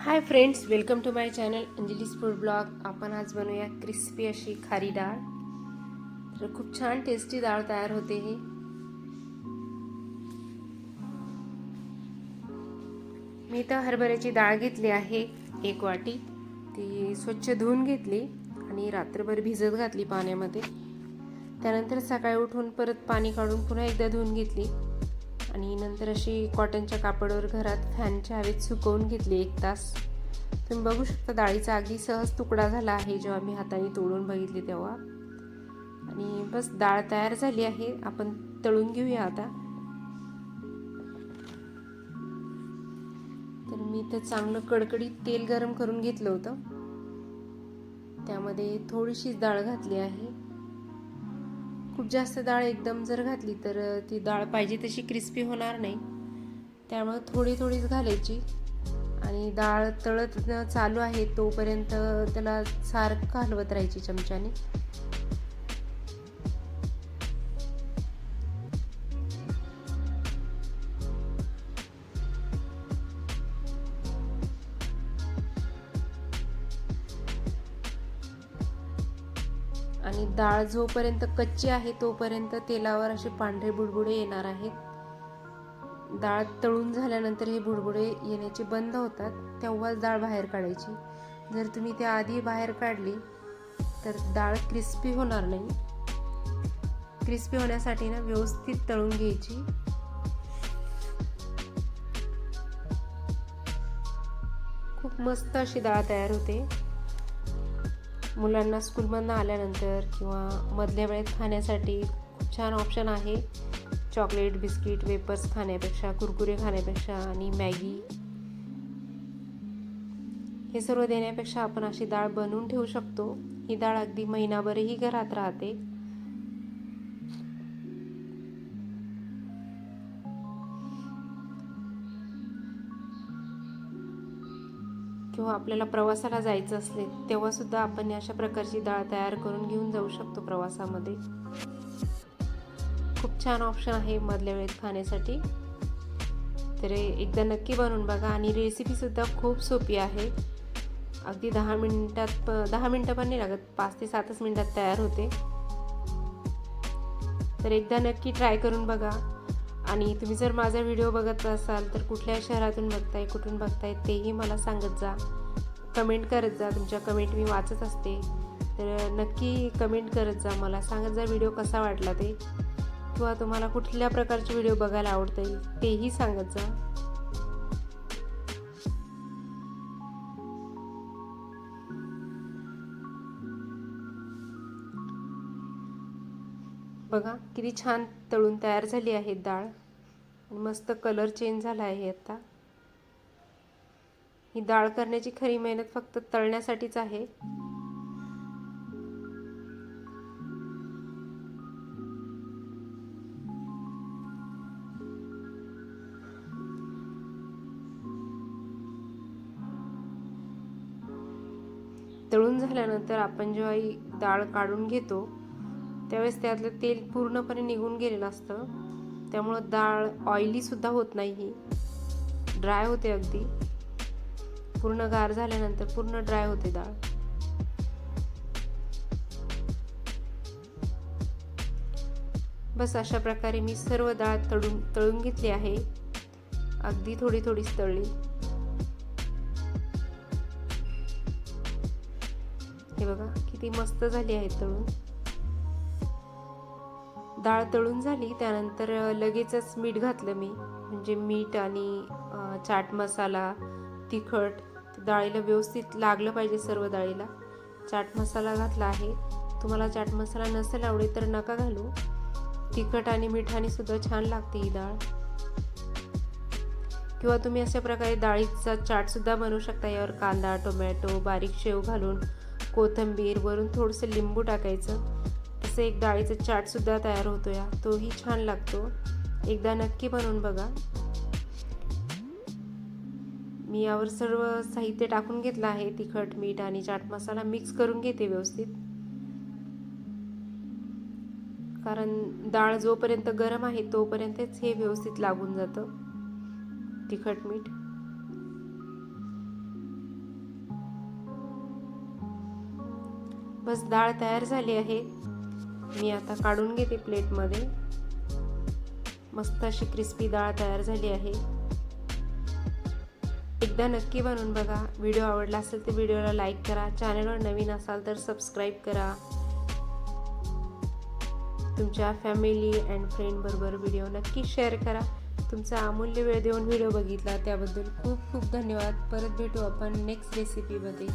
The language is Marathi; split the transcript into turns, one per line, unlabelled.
Hi friends welcome to my channel Anjali's food blog आपण आज बनवूया क्रिस्पी अशी खारी डाळ. तर खूप छान टेस्टी डाळ तयार होते ही. मी तर हरभऱ्याची डाळ घेतली आहे एक वाटी. ती स्वच्छ धुवून घेतली आणि रात्रभर भिजत घातली पाण्यामध्ये. त्यानंतर सकाळी उठून परत पाणी काढून पुन्हा एकदा धुवून घेतली. आणि नंतर अशी कॉटनच्या कापडावर घरात फॅनच्या हवेत सुकवून घेतली एक तास. तुम्ही बघू शकता डाळीचा अगदी सहज तुकडा झाला आहे जेव्हा मी हाताने तोडून बघितली तेव्हा. आणि बस डाळ तयार झाली आहे. आपण तळून घेऊया आता. तर मी तर चांगलं कडकडीत तेल गरम करून घेतलं होतं. त्यामध्ये थोडीशी डाळ घातली आहे. खूप जास्त डाळ एकदम जर घातली तर ती डाळ पाहिजे तशी क्रिस्पी होणार नाही. त्यामुळे थोडी थोडीच घालायची. आणि डाळ तळत चालू आहे तोपर्यंत त्याला सारखं हलवत राहायची चमच्याने. आणि डाळ जोपर्यंत कच्ची आहे तोपर्यंत तेलावर असे पांढरे बुडबुडे येणार आहेत. डाळ तळून झाल्यानंतर हे बुडबुडे येण्याचे बंद होतात तेव्हाच डाळ बाहेर काढायची. जर तुम्ही त्या आधी बाहेर काढली तर डाळ क्रिस्पी होणार नाही. क्रिस्पी होण्यासाठी ना व्यवस्थित तळून घ्यायची. खूप मस्त अशी डाळ तयार होते. मुलांना स्कूलमधनं आल्यानंतर किंवा मधल्या वेळेत खाण्यासाठी खूप छान ऑप्शन आहे. चॉकलेट बिस्किट वेपर्स खाण्यापेक्षा कुरकुरे खाण्यापेक्षा आणि मॅगी. हे सर्व देण्यापेक्षा आपण अशी डाळ बनवून ठेवू शकतो. ही डाळ अगदी महिनाभरही घरात राहते. किंवा आपल्याला प्रवासाला जायचं असले तेव्हासुद्धा आपण अशा प्रकारची डाळ तयार करून घेऊन जाऊ शकतो प्रवासामध्ये. खूप छान ऑप्शन आहे मधल्या वेळेत खाण्यासाठी. तर एकदा नक्की बनवून बघा आणि रेसिपीसुद्धा खूप सोपी आहे. अगदी दहा मिनटात प दहा मिनटं पण नाही लागत पाच ते सातच मिनटात तयार होते. तर एकदा नक्की ट्राय करून बघा. आणि तुम्ही जर माझा व्हिडिओ बघत असाल तर कुठल्या शहरातून बघताय कुठून बघताय तेही मला सांगत जा. कमेंट करत जा. तुमच्या कमेंट मी वाचत असते. तर नक्की कमेंट करत जा. मला सांगत जा व्हिडिओ कसा वाटला ते. किंवा तुम्हाला कुठल्या प्रकारचे व्हिडिओ बघायला आवडतील तेही सांगत जा. बघा किती छान तळून तयार झाली आहे डाळ. मस्त कलर चेंज झाला आहे आता. ही डाळ करण्याची खरी मेहनत फक्त तळण्यासाठीच आहे. तळून झाल्यानंतर आपण जेव्हा ही डाळ काढून घेतो त्यावेळेस त्यातलं तेल पूर्णपणे निघून गेलेलं असतं. त्यामुळं डाळ ऑइलीसुद्धा होत नाही ही ड्राय होते अगदी. पूर्ण गार झाल्यानंतर पूर्ण ड्राय होते डाळ. बस अशा प्रकारे मी सर्व डाळ तळून तळून घेतली आहे. अगदी थोडी थोडीच तळली. हे बघा किती मस्त झाली आहे तळून. डाळ तळून झाली त्यानंतर लगेचच मीठ घातलं मी. म्हणजे मीठ आणि चाट मसाला तिखट डाळीला व्यवस्थित लागलं पाहिजे सर्व डाळीला. चाट मसाला घातला आहे. तुम्हाला चाट मसाला नसेल आवडे तर नका घालू. तिखट आणि मिठाने सुद्धा छान लागते ही डाळ. किंवा तुम्ही अशा प्रकारे डाळीचा चाटसुद्धा बनवू शकता. यावर कांदा टोमॅटो बारीक शेव घालून कोथंबीर वरून थोडंसं लिंबू टाकायचं. असं एक डाळीचं चाटसुद्धा तयार होतो या तोही छान लागतो. एकदा नक्की बनवून बघा. मी यावर सर्व साहित्य टाकून घेतलं आहे. तिखट मीठ आणि चाट मसाला मिक्स करून घेते व्यवस्थित. कारण डाळ जोपर्यंत गरम आहे तोपर्यंतच हे व्यवस्थित लागून जातं. तिखट मीठ. बस डाळ तयार झाली आहे. मी आता काढून घेते प्लेटमध्ये. मस्त अशी क्रिस्पी डाळ तयार झाली आहे. एकदा नक्की बनवून बघा. व्हिडिओ आवडला असेल तर व्हिडिओला लाईक करा. चॅनलवर नवीन असाल तर सबस्क्राईब करा. तुमच्या फॅमिली अँड फ्रेंडबरोबर व्हिडिओ नक्की शेअर करा. तुमचा अमूल्य वेळ देऊन व्हिडिओ बघितला त्याबद्दल खूप खूप धन्यवाद. परत भेटू आपण नेक्स्ट रेसिपीमध्ये.